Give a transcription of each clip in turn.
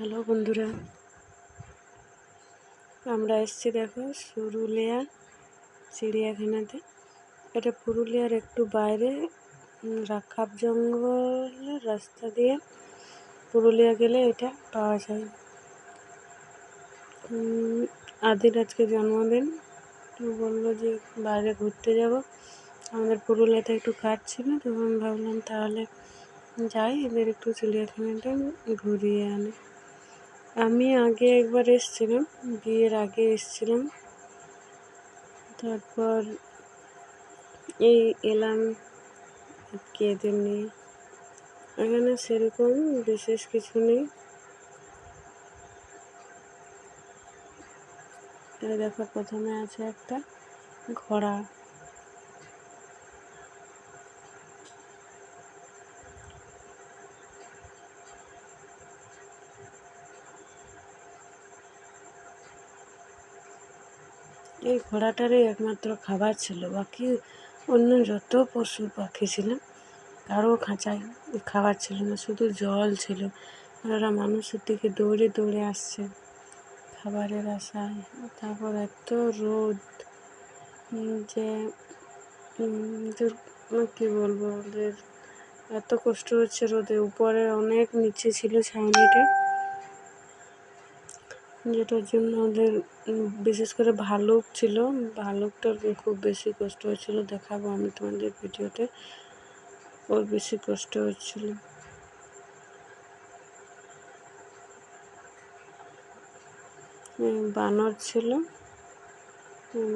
Hello বন্ধুরা, আমরা এসছি দেখো সুরুলিয়া চিড়িয়াখানাতে। এটা পুরুলিয়ার একটু বাইরে রাখাব জঙ্গলের রাস্তা দিয়ে পুরুলিয়া গেলে এটা পাওয়া যায়। আদির আজকে জন্মদিন, তো বলল যে বাইরে ঘুরতে যাব। আমাদের পুরুলিয়াতে একটু কাজ ছিল তখন ভাবলাম তাহলে যাই, এদের একটু চিড়িয়াখানাটা ঘুরিয়ে আনি। আমি আগে একবার এসেছিলাম, বিয়ের আগে এসেছিলাম। তারপর এই এলাম আজকে এদের নিয়ে। এখানে সেরকম বিশেষ কিছু নেই। দেখো, প্রথমে আছে একটা ঘোড়া। এই ঘোড়াটারই একমাত্র খাবার ছিল। বাকি অন্য যত পশু পাখি ছিল কারও খাঁচায় খাবার ছিল না, শুধু জল ছিল। ওরা মানুষের দিকে দৌড়ে দৌড়ে আসছে খাবারের আশায়। তারপর এত রোদ যে কী বলব, ওদের এত কষ্ট হচ্ছে রোদে। উপরে অনেক নিচে ছিল ছাউনিটা। যেটার জন্য ওদের বিশেষ করে ভালুক ছিল। ভালুকটার খুব বেশি কষ্ট হয়েছিল। দেখাবো আমি তোমাদের ভিডিওতে। ওর বেশি কষ্ট হচ্ছিল। বানর ছিল।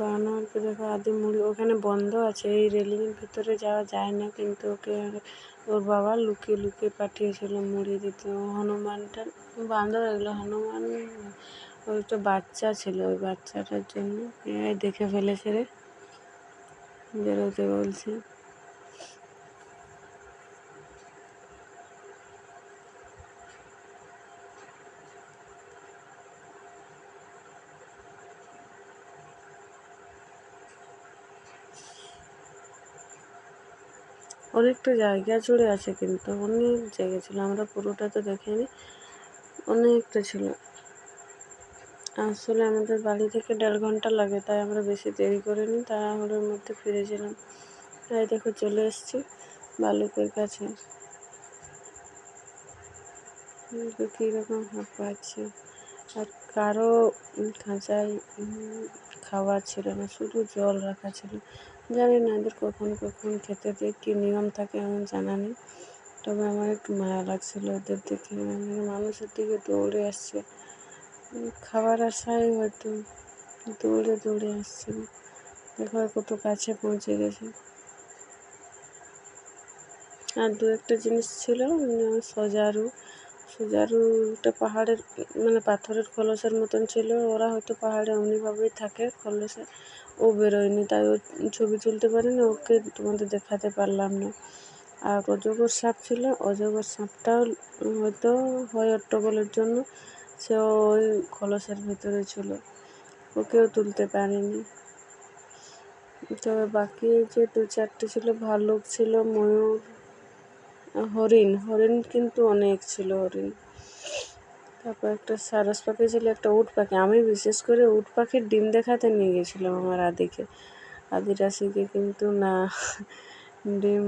বানরকে দেখো, আদি মুড়ি, ওখানে বন্ধ আছে, এই রেলিংয়ের ভিতরে যাওয়া যায় না, কিন্তু ওকে ওর বাবা লুকিয়ে লুকিয়ে পাঠিয়েছিল মুড়ি দিতে। হনুমানটা বান্ধব এগুলো হনুমান ওই তো বাচ্চা ছিল, ওই বাচ্চাটার জন্য দেখে ফেলেছে রে, বেরোতে বলছে। অনেকটা জায়গা জুড়ে আছে কিন্তু অনেক জায়গা ছিল, আমরা পুরোটা তো দেখিনি। অনেকটা ছিল। আসলে আমাদের বাড়ি থেকে দেড় ঘণ্টা লাগে, তাই আমরা বেশি দেরি করিনি, তাড়াহুড়োর মধ্যে ফিরেছিলাম। তাই দেখো চলে এসেছি বালুকের কাছে। কীরকম হাঁপ পাচ্ছে আর কারও খাঁচায় খাবার ছিল না, শুধু জল রাখা ছিল। জানি না এদের কখন কখন খেতে দিয়ে কী নিয়ম থাকে, আমার জানা নেই। তবে আমার একটু মায়া লাগছিল ওদের দেখে। মানে মানুষের দিকে দৌড়ে আসছে। খাবার আশায় হয়তো। দৌড়ে দৌড়ে আসছিল দেখো কত কাছে পৌঁছে গেছে। আর দু একটা জিনিস ছিল যেমন সজারু। সজারুটা পাহাড়ের মানে পাথরের খলসের মতন ছিল। ওরা হয়তো পাহাড়ে এমনিভাবেই থাকে, খলসে। ও বেরোয়নি, তাই ও ছবি তুলতে পারিনি, ওকে তোমাদের দেখাতে পারলাম না। আর অজগর সাপ ছিল, অজগর সাপটাও হয়তো হয় হট্টগোলের জন্য, সে ওই খলসের ভিতরে ছিল। ওকেও তুলতে পারিনি। তবে বাকি যে দু চারটে ছিল ভাল্লুক ছিল, ময়ূর হরিণ হরিণ কিন্তু অনেক ছিল হরিণ। তারপর একটা সারস পাখি ছিল, একটা উট পাখি। আমি বিশেষ করে উট পাখির ডিম দেখাতে নিয়ে গেছিলাম আমার আদিকে। আদিরাশিকে কিন্তু না, ডিম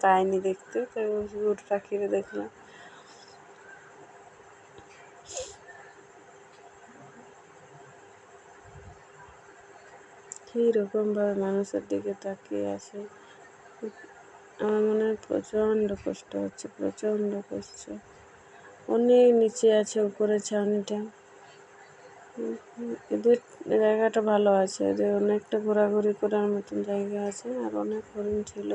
পাইনি দেখতে তাই উট পাখিরে দেখলাম। কী রকমভাবে মানুষের দিকে তাকিয়ে আছে? আমার মনে হয় প্রচণ্ড কষ্ট হচ্ছে, প্রচণ্ড কষ্ট। অনেক নিচে আছে, উপরে ছাউনিটা এদের জায়গাটা ভালো আছে, এদের অনেকটা ঘোরাঘুরি করার মতন জায়গা আছে, আর অনেক হরিণ ছিল।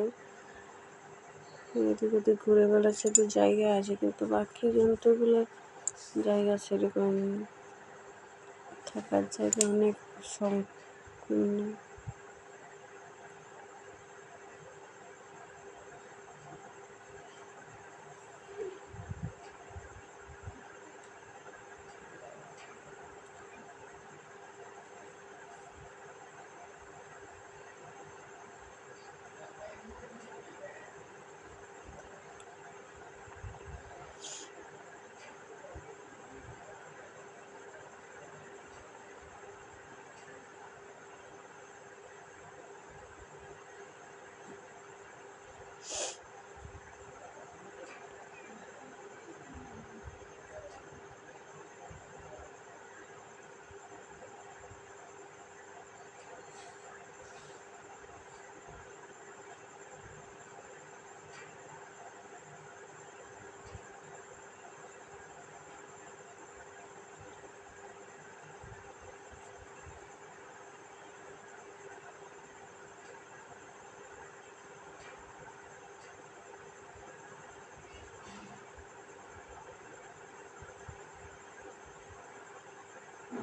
এদিক ওদিক ঘুরে বেড়াচ্ছে তো জায়গা আছে, কিন্তু বাকি জন্তুগুলোর জায়গা সেরকম। থাকার জায়গা অনেক সংকীর্ণ।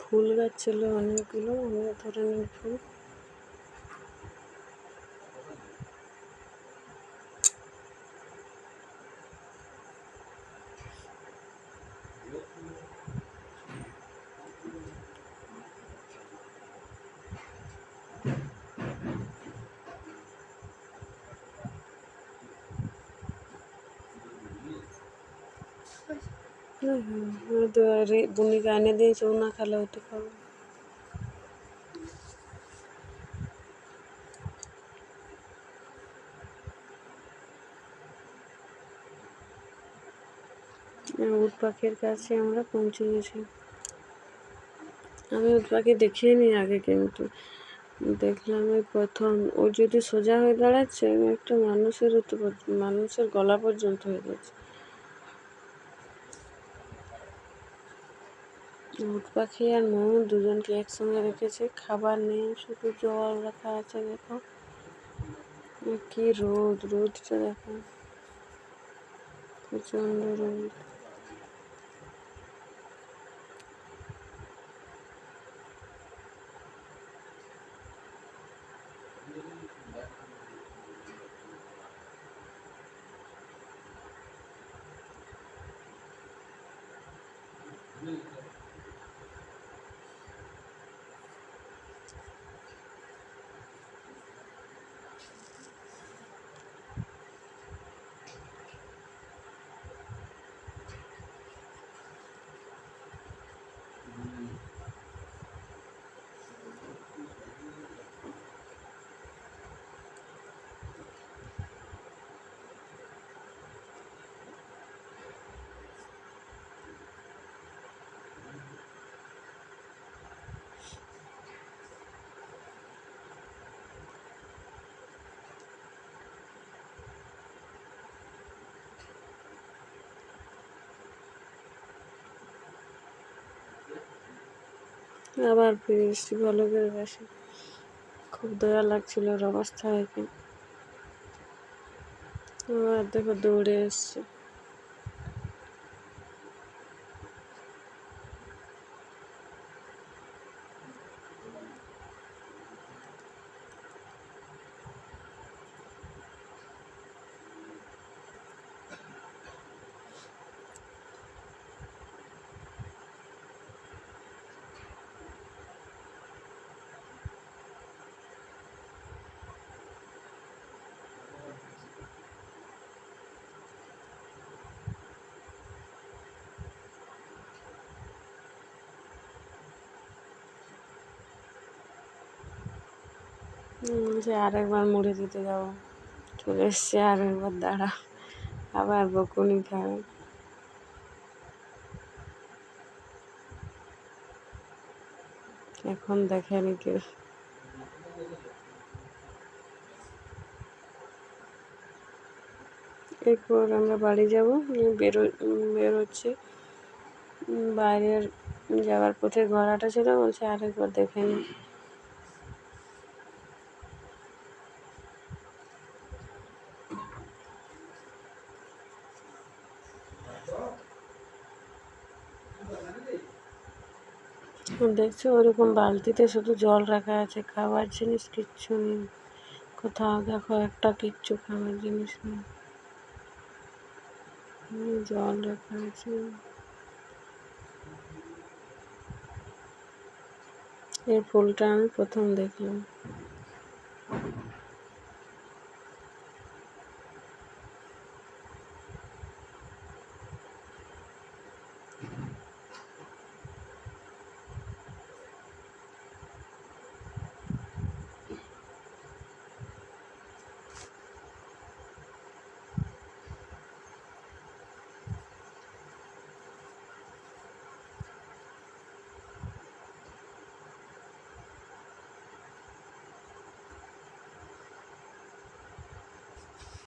ফুল গাছ ছিল অনেকগুলো অনেক ধরনের ফুল। হুম বুনিকে এনে দিয়েছে, ও না খেলে হয়তো খাব। উট পাখির কাছে আমরা পৌঁছে গেছি। আমি উট পাখি দেখিনি আগে কিন্তু। দেখলাম ওই প্রথম, ও যদি সোজা হয়ে দাঁড়াচ্ছে একটা মানুষের মানুষের গলা পর্যন্ত হয়ে যাচ্ছে। উট পাখি আর ময়ূর দুজনকে একসঙ্গে রেখেছে। খাবার নেই, শুধু জল রাখা আছে, দেখো। কি রোদ, রোদটা দেখো। প্রচণ্ড রোদ। আবার ফিরে এসেছি ভালো করে বাসি খুব দয়া লাগছিল ওর অবস্থা দেখে। আবার দেখো দৌড়ে এসছে। বলছে, আরেকবার মুড়ে দিতে যাব চলে এসছে আর একবার দাঁড়া, আবার বকুনি খাবে এখন দেখেনি কেউ এরপর আমরা বাড়ি যাব বেরো বেরোচ্ছি বাইরের যাওয়ার পথে ঘোড়াটা ছিল, বলছে, আরেকবার দেখে নিই দেখছ ওরকম বালতিতে শুধু জল রাখা আছে, খাবার জিনিস কিচ্ছু নেই। কোথাও দেখো একটা কিচ্ছু খাবার জিনিস নেই। জল রাখা আছে। এই ফুলটা আমি প্রথম দেখলাম।